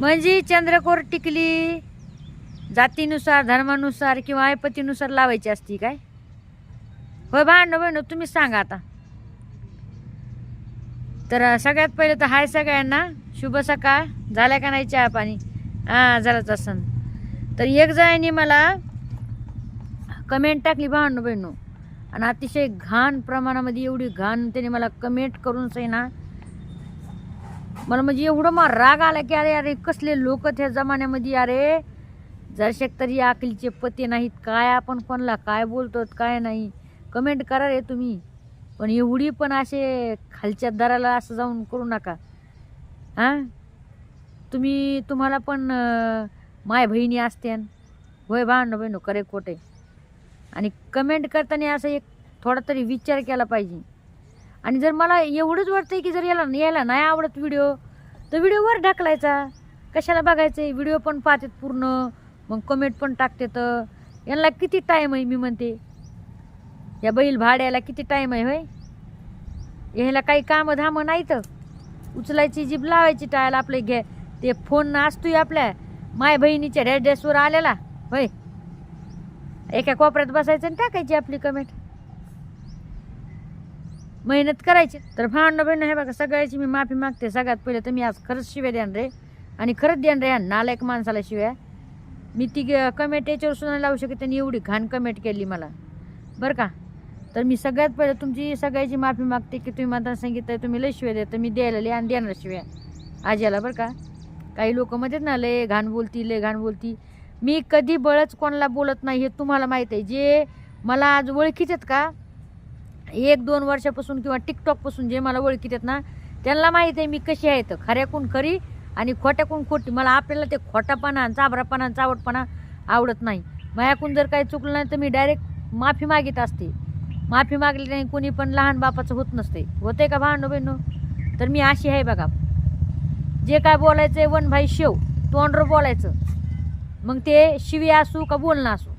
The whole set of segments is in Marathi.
म्हणजे चंद्रकोर टिकली जातीनुसार धर्मानुसार किंवा ऐपतीनुसार लावायची असती काय? होय भांड बहिण तुम्ही सांगा आता. तर सगळ्यात पहिले तर हाय सगळ्यांना शुभ सकाळ. झाल्या का नाही चहा पाणी? हां झालंच असन. तर एक जणांनी मला कमेंट टाकली भांड बहिणू. आणि अतिशय घाण प्रमाणामध्ये एवढी घाण त्याने मला कमेंट करून सही ना मला म्हणजे एवढं मा राग आला की अरे अरे कसले लोक त्या जमान्यामध्ये अरे? जरशेक तरी अकलीचे पते नाहीत काय आपण कोणाला काय बोलतो काय नाही? कमेंट करा रे तुम्ही. पण एवढी पण असे खालच्या दराला असं जाऊन करू नका. हां? तुम्ही तुम्हाला पण माय बहिणी असत्यान. होय भांडण बहिणू करे खोटे. आणि कमेंट करताना असं एक थोडा तरी विचार केला पाहिजे. आणि जर मला एवढंच वाटतंय की जर याला यायला नाही आवडत व्हिडिओ तर व्हिडिओवर ढकलायचा. कशाला बघायचं व्हिडिओ पण पाहतात पूर्ण. मग कमेंट पण टाकते तर यांना किती टाईम आहे मी म्हणते. या बैल भाड्याला किती टाईम आहे होय? ह्याला काही कामं धामं नाही तर उचलायची जीभ लावायची टाळायला आपले घे ते फोन असतोय आपल्या. माय बहिणीच्या ॲड्रेसवर आलेला होय? एका कोपऱ्यात बसायचं आणि टाकायची आपली कमेंट मेहनत करायची. तर भांडणं बहिणं हे बघा सगळ्याची मी माफी मागते. सगळ्यात पहिले तर मी आज खरंच शिव्या द्यान रे आणि खरंच द्यान रे नालायक माणसाला शिव्या. मी ती कमेंट याच्यावर सुद्धा लावू शकते. त्यांनी एवढी घाण कमेंट केली मला. बरं का? तर मी सगळ्यात पहिले तुमची सगळ्याची माफी मागते की तुम्ही मला सांगितलं तुम्ही लय शिव्या द्या तर मी द्यायला आणि देणार शिव्या. आज्याला बरं का? काही लोक म्हणतात ना लय घाण बोलती लय घाण बोलती. मी कधी बळच कोणाला बोलत नाही हे तुम्हाला माहीत आहे. जे मला आज ओळखीत आहेत का? एक दोन वर्षापासून किंवा टिकटॉकपासून जे मला ओळखीत आहेत ना त्यांना माहीत आहे मी कशी आहे तर खऱ्याकून खरी आणि खोट्याकून खोटी. मला आपल्याला ते खोटापणा चाबरापणा चावटपणा आवडत नाही. मायाकून जर काही चुकलं नाही तर मी डायरेक्ट माफी मागित असते. माफी मागली नाही कोणी पण लहान बापाचं होत नसते. होते का भांडो बहिणो तर मी अशी आहे बघा. जे काय बोलायचं आहे वन भाई शेव तोंडर बोलायचं. मग ते शिवी असू का बोलणं असू?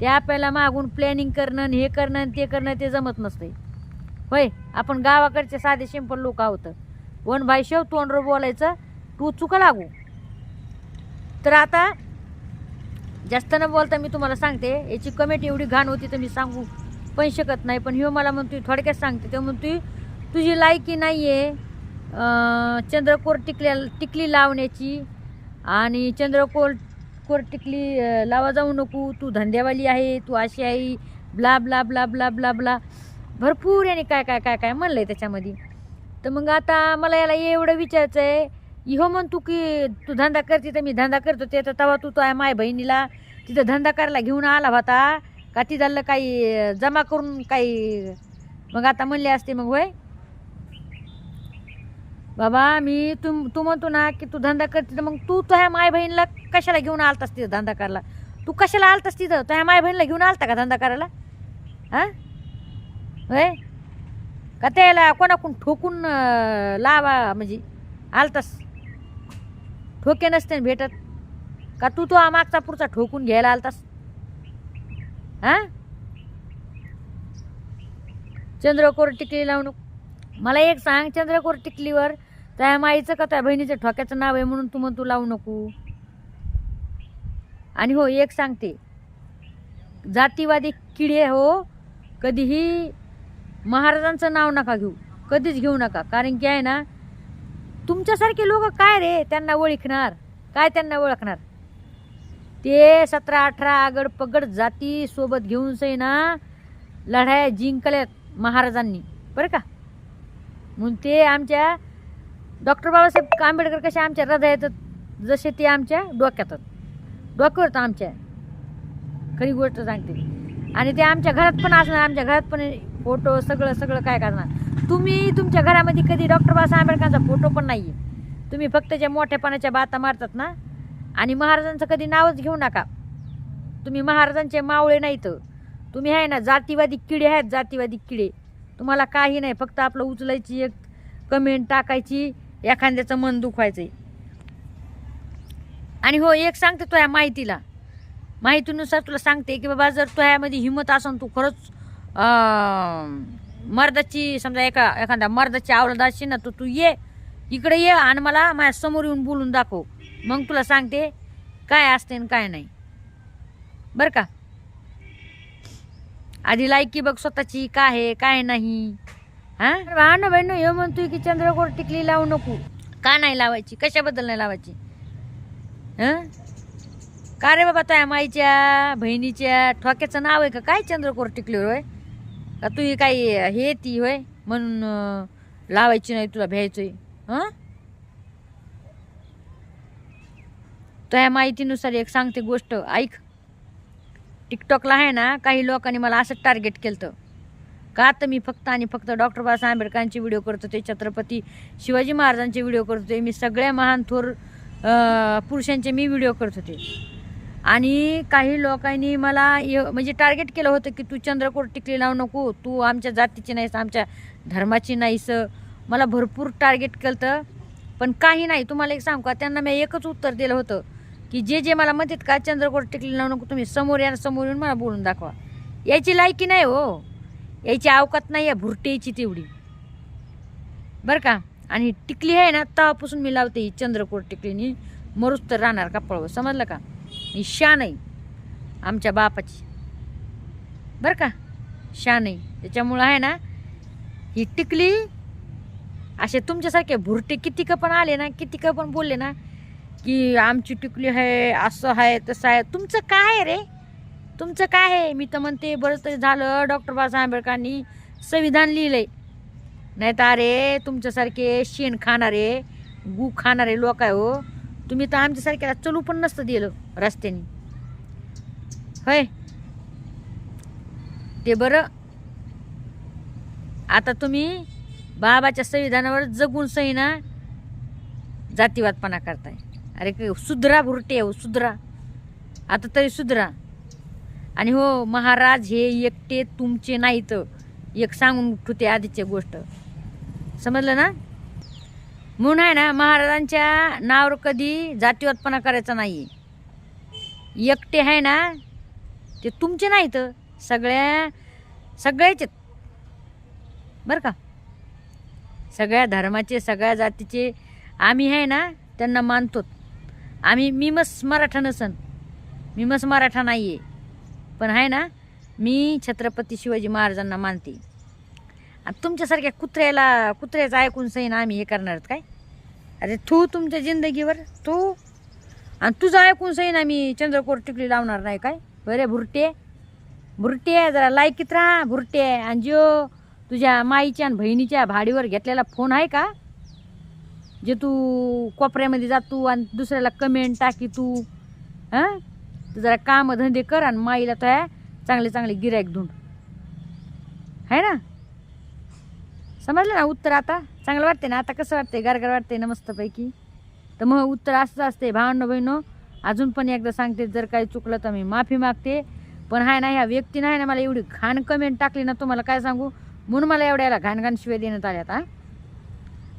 ते आपल्याला मागून प्लॅनिंग करणं आणि हे करणं आणि ते करणं ते जमत नसते होय आपण गावाकडचे साधे सिंपल लोक आहोत. वनभाई शेव तोंडर बोलायचं तू चुका लागू. तर आता जास्त न बोलता मी तुम्हाला सांगते याची कमेंट एवढी घाण होती तर मी सांगू पण शकत नाही पण ह्यो मला म्हणतो थोडक्यात सांगते. ते म्हणतो तुझी लायकी नाही आहे चंद्रकोर टिकल्या टिकली लावण्याची आणि चंद्रकोर कोर टिकली लावा जाऊ नको तू धंद्यावाली आहे तू अशी आहे blah blah blah blah blah blah. भरपूर याने काय काय काय काय म्हणलं आहे त्याच्यामध्ये. तर मग आता मला याला एवढं विचारायचं आहे इहो म्हण तू की तू धंदा करते तर मी धंदा करतो ते तर तेव्हा तू तो आहे माय बहिणीला तिथं धंदा करायला घेऊन आला होता का तिथलं काही जमा करून काही मग आता म्हणले असते मग होय? बाबा मी तुम तू म्हणतो ना की तू धंदा करते तर मग तू तुझ्या माय बहिणीला कशाला घेऊन आलतास तिथं धंदा करायला? तू कशाला आलतास तिथं? तुझ्या माय बहिणीला घेऊन आलता का धंदा करायला? हां? होय का त्याला कोणाकडून ठोकून लावा म्हणजे आलतास? ठोके नसते ना भेटत. का तू तो मागचा पुढचा ठोकून घ्यायला आलतास? हां? चंद्रकोर टिकली लावणूक. मला एक सांग चंद्रकोर टिकलीवर त्या माईचं का त्या बहिणीचं ठोक्याचं नाव आहे म्हणून तू म्हणतो लावू नको. आणि हो एक सांगते. जातीवादी किडे हो कधीही महाराजांचं नाव नका घेऊ. कधीच घेऊ नका. कारण की आहे ना तुमच्यासारखे लोक काय रे? त्यांना ओळखणार. काय त्यांना ओळखणार? ते सतरा अठरा आगड पगड जाती सोबत घेऊन सही ना लढाया जिंकल्यात महाराजांनी. बरं का? म्हणून ते आमच्या डॉक्टर बाबासाहेब आंबेडकर कसे आमच्या हृदयात जसे ते आमच्या डोक्यातच. डोक्यावर आमच्या. खरी गोष्ट सांगते आणि ते आमच्या घरात पण असणार आमच्या घरात पण फोटो सगळं सगळं काय करणार. तुम्ही तुमच्या घरामध्ये कधी डॉक्टर बाबासाहेब आंबेडकरांचा फोटो पण नाही आहे तुम्ही फक्त ज्या मोठ्यापणाच्या बाता मारतात ना आणि महाराजांचं कधी नावच घेऊ नका. तुम्ही महाराजांचे मावळे नाहीत. तुम्ही आहे ना जातीवादी किडे आहेत जातीवादी किडे. तुम्हाला काही नाही फक्त आपलं उचलायची एक कमेंट टाकायची एखाद्याचं मन दुखवायचंय. आणि हो एक सांगते तो ह्या माहितीला. माहितीनुसार तुला सांगते की बाबा जर तुझ्यामध्ये हिंमत असेल तू खरंच मर्दाची समजा एका एखाद्या मर्दाची आवडत असशील ना तर तू ये इकडे ये आणि मला माझ्यासमोर येऊन बोलून दाखव. मग तुला सांगते काय असते आणि काय नाही. बरं का? आधी लायकी बघ स्वतःची काय आहे काय नाही. हा? भांडण बहिण हे म्हणतोय की चंद्रकोर टिकली लावू नको. का नाही लावायची? कशाबद्दल नाही लावायची? हं? का रे बाबा त्या माईच्या बहिणीच्या? ठोक्याचं नाव आहे का? काय चंद्रकोर टिकलीवर होय? का तू काही हे ती होय? म्हणून लावायची नाही तुला भ्यायचंय. हं? त्या माहितीनुसार एक सांगते गोष्ट. ऐक. टिकटॉकला आहे ना काही लोकांनी मला असं टार्गेट केलं का तर मी फक्त आणि फक्त डॉक्टर बाबासाहेब आंबेडकरांचे व्हिडिओ करत होते छत्रपती शिवाजी महाराजांचे व्हिडिओ करत होते मी सगळ्या महान थोर पुरुषांचे मी व्हिडिओ करत होते. आणि काही लोकांनी मला य- म्हणजे टार्गेट केलं होतं की तू चंद्रकोट टिकली लावू नको तू आमच्या जातीची नाहीस आमच्या धर्माची नाहीस. मला भरपूर टार्गेट केलं तर पण काही नाही. तुम्हाला एक सांगू का त्यांना मी एकच उत्तर दिलं होतं की जे जे मला म्हणतात का चंद्रकोर टिकली लावू नको तुम्ही समोर या समोर येऊन मला बोलून दाखवा. याची लायकी नाही हो. याची अवकात नाही आहे भुरटेची तेवढी. बरं का? आणि टिकली आहे ना तवापासून मी लावते ही चंद्रकोर टिकलीनी. मरूच तर राहणार कपाळावर समजलं का? ही शान आहे आमच्या बापाची. बरं का? शान आहे. त्याच्यामुळं आहे ना ही टिकली असे तुमच्यासारखे भुरटे किती पण आले ना किती पण बोलले ना की आमची टिकली आहे असं आहे तसं आहे. तुमचं काय आहे रे? तुमचं काय आहे? मी तर म्हणते बरंच तरी झालं डॉक्टर बाबासाहेब आंबेडकरांनी संविधान लिहिलंय. नाही तर अरे तुमच्यासारखे शेण खाणारे गू खाणारे लोक आहे हो. तुम्ही तर आमच्यासारख्याला चलू पण नसतं दिलं रस्त्याने. होय? ते बरं. आता तुम्ही बाबाच्या संविधानावर जगून सही ना जातीवादपणा करताय. अरे सुधरा भुरटे हो सुधरा. आता तरी सुधरा. आणि हो महाराज हे एकटे तुमचे नाहीत. एक सांगून ठेवते आधीची गोष्ट. समजलं ना? म्हणून आहे ना महाराजांच्या नावावर कधी जातीवादपणा करायचा नाही. एकटे आहे ना ते तुमचे नाहीत. सगळ्या सगळ्याचे बरं का? सगळ्या धर्माचे सगळ्या जातीचे आम्ही आहे ना त्यांना मानतो आम्ही मी मस मराठा नसन. मी मस मराठा नाही आहे पण आहे ना मी छत्रपती शिवाजी महाराजांना मानते. आणि तुमच्यासारख्या कुत्र्याला कुत्र्याचं ऐकून सही ना आम्ही हे करणार आहोत काय? अरे तू तुमच्या जिंदगीवर तू. आणि तुझं ऐकून सही ना मी चंद्रकोर टिकली लावणार नाही काय? बरे भुरटे भुरटे जरा लायकीत राहा भुरटे आणि जो तुझ्या माईच्या आणि बहिणीच्या भाडीवर घेतलेला फोन आहे का? जे तू कोपऱ्यामध्ये जातो आणि दुसऱ्याला कमेंट टाकी तू. हां? तर जरा कामधंदे कर आणि माईला तो चांगले चांगले गिरायक धुंड. आहे ना? समजलं ना उत्तर आता? चांगलं वाटते ना? आता कसं वाटते गारगार वाटते ना मस्तपैकी? तर मग उत्तर असंच असते भावांनो बहिणो अजून पण एकदा सांगते जर काही चुकलं तर मी माफी मागते. पण हाय ना ह्या व्यक्तीनं आहे ना मला एवढी घाण कमेंट टाकली ना तुम्हाला काय सांगू? म्हणून मला एवढ्याला घाणघाण शिवाय देण्यात आल्यात हा.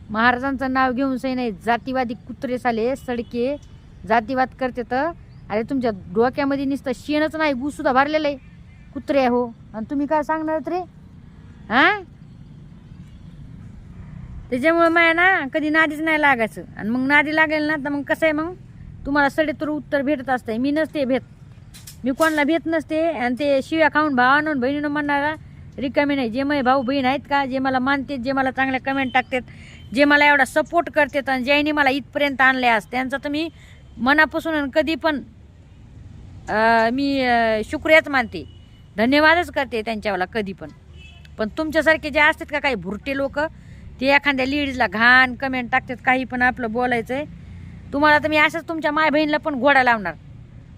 महाराजांचं नाव घेऊन सही नाही जातीवादी कुत्रे साले सडके. जातीवाद करते तर अरे तुमच्या डोक्यामध्ये नुसतं शेणच नाही गुसुद्धा भरलेलं आहे. कुत्रे हो. आणि तुम्ही काय सांगणार रे? हा? त्याच्यामुळं माया ना कधी नादीच नाही लागायचं. आणि मग नादी लागेल ना तर मग कसं आहे मग? तुम्हाला सडेतोर उत्तर भेटत असतंय. मी नसते भेट. मी कोणाला भेट नसते. आणि ते शिव्या खाऊन भावानं आणून बहिणीनं म्हणणारा रिकामी नाही. जे माझे भाऊ बहीण आहेत का जे मला मानतात जे मला चांगल्या कमेंट टाकतात जे मला एवढा सपोर्ट करतात आणि ज्यांनी मला इथपर्यंत आणले आज त्यांचा तर मी मनापासून आणि कधी पण मी शुक्रियाच मानते. धन्यवादच करते त्यांच्यावाला कधी पण. पण तुमच्यासारखे जे असतात का काही भुरटे लोक ते एखाद्या लेडीजला घाण कमेंट टाकतात काही पण आपलं बोलायचं आहे तुम्हाला तर मी असंच तुमच्या माय बहिणीला पण घोडा लावणार.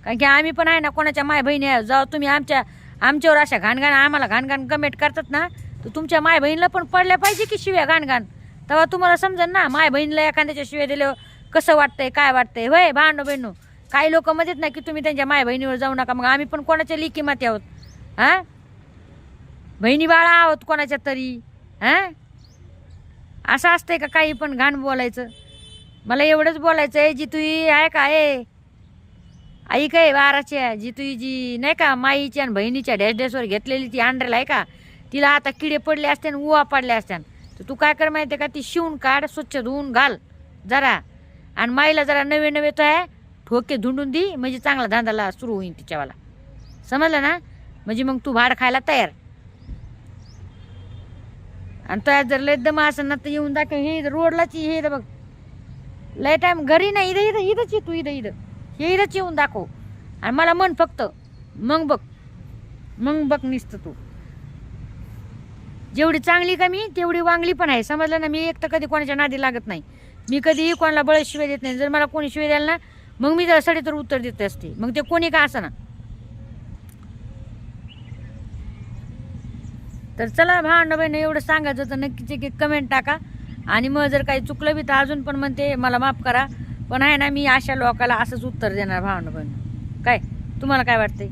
कारण की आम्ही पण आहे ना कोणाच्या माय बहिणी आहे जेव्हा तुम्ही आमच्या आमच्यावर अशा घाणघाण आम्हाला घाणघाण कमेंट करतात ना तर तुमच्या माय बहिणीला पण पडल्या पाहिजे की शिव्या घाणघाण? तेव्हा तुम्हाला समजेल ना माय बहिणीला एखाद्याच्या शिव्या दिल्यावर कसं वाटतंय काय वाटतंय? होय भांडो बहिणू काही लोक म्हणतात ना की तुम्ही त्यांच्या माय बहिणीवर जाऊ नका मग आम्ही पण कोणाच्या लिकी माती आहोत? हां? बहिणी बाळा आहोत कोणाच्या तरी? हां? असं असतंय का काही पण घाण बोलायचं? मला एवढंच बोलायचं आहे जी तुही आहे का? आहे आई काय बाराच्या? जी तुझी जी नाही का माईच्या आणि बहिणीच्या डॅश डॅशवर घेतलेली ती अंड्रेला आहे का? तिला आता किडे पडले असते आणि उवा पडले असत्यान तर तू काय कर माहिती आहे का? ती शिवून काढ स्वच्छ धुवून घाल जरा. आणि माईला जरा नवे नवे तर आहे ठोके धुंडून दे म्हणजे चांगला धंदाला सुरू होईल तिच्यावाला. समजलं ना? म्हणजे मग तू भाड खायला तयार. आणि तयार जर लय दम असं ना तर येऊन दाखव हे इथं रोडलाच हे बघ. लय टाईम घरी नाही इथं इथं इथंच ये तू इथं इथं. हे इथंच येऊन दाखव. आणि मला म्हण फक्त मग बघ मग बघ निसतं तू. जेवढी चांगली का मी तेवढी वांगली पण आहे. समजलं ना? मी एक तर कधी कोणाच्या नादी लागत नाही. मी कधीही कोणाला बळ शिवाय देत नाही. जर मला कोणी शिवाय द्याल ना मग मी जर सडे तर उत्तर देत असते. मग ते कोणी का असं ना? तर चला भांड एवढं सांगायचं तर नक्कीच एक कमेंट टाका. आणि मग जर काही चुकलं बी तर अजून पण म्हणते मला माफ करा. पण आहे ना मी अशा लोकाला असंच उत्तर देणार भावंड काय? तुम्हाला काय वाटतंय?